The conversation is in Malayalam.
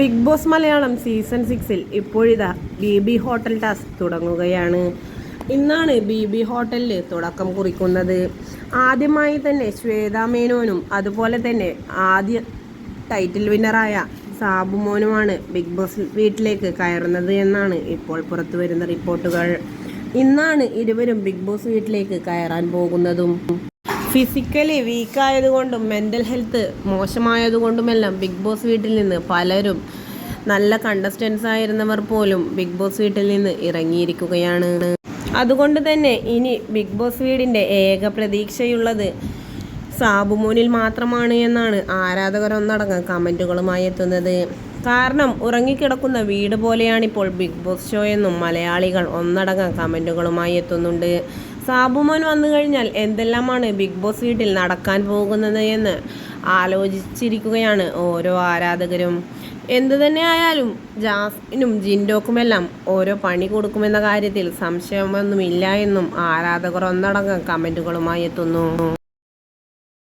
ബിഗ് ബോസ് മലയാളം സീസൺ സിക്സിൽ ഇപ്പോഴിതാ ബി ബി ഹോട്ടൽ ടാസ്ക് തുടങ്ങുകയാണ്. ഇന്നാണ് ബി ബി ഹോട്ടലിൽ തുടക്കം കുറിക്കുന്നത്. ആദ്യമായി തന്നെ ശ്വേതാ മേനോനും അതുപോലെ തന്നെ ആദ്യ ടൈറ്റിൽ വിന്നറായ സാബുമോനുമാണ് ബിഗ് ബോസ് വീട്ടിലേക്ക് കയറുന്നത് എന്നാണ് ഇപ്പോൾ പുറത്തു വരുന്ന റിപ്പോർട്ടുകൾ. ഇന്നാണ് ഇരുവരും ബിഗ് ബോസ് വീട്ടിലേക്ക് കയറാൻ പോകുന്നതും. ഫിസിക്കലി വീക്കായതുകൊണ്ടും മെന്റൽ ഹെൽത്ത് മോശമായതുകൊണ്ടുമെല്ലാം ബിഗ് ബോസ് വീട്ടിൽ നിന്ന് പലരും നല്ല കണ്ടസ്റ്റൻസ് ആയിരുന്നവർ പോലും ബിഗ് ബോസ് വീട്ടിൽ നിന്ന് ഇറങ്ങിയിരിക്കുകയാണ്. അതുകൊണ്ട് തന്നെ ഇനി ബിഗ് ബോസ് വീടിന്റെ ഏക പ്രതീക്ഷയുള്ളത് സാബുമോനിൽ മാത്രമാണ് എന്നാണ് ആരാധകർ ഒന്നടങ്കം കമന്റുകളുമായി എത്തുന്നത്. കാരണം ഉറങ്ങിക്കിടക്കുന്ന വീട് പോലെയാണിപ്പോൾ ബിഗ് ബോസ് ഷോ എന്നും മലയാളികൾ ഒന്നടങ്കം കമന്റുകളുമായി എത്തുന്നുണ്ട്. സാബുമോൻ വന്നു കഴിഞ്ഞാൽ എന്തെല്ലാമാണ് ബിഗ് ബോസ് വീട്ടിൽ നടക്കാൻ പോകുന്നത് എന്ന് ആലോചിച്ചിരിക്കുകയാണ് ഓരോ ആരാധകരും. എന്തു തന്നെ ആയാലും ജാസ്മിനും ജിൻഡോക്കുമെല്ലാം ഓരോ പണി കൊടുക്കുമെന്ന കാര്യത്തിൽ സംശയമൊന്നുമില്ല എന്നും ആരാധകർ ഒന്നടങ്കം കമന്റുകളുമായി എത്തുന്നു.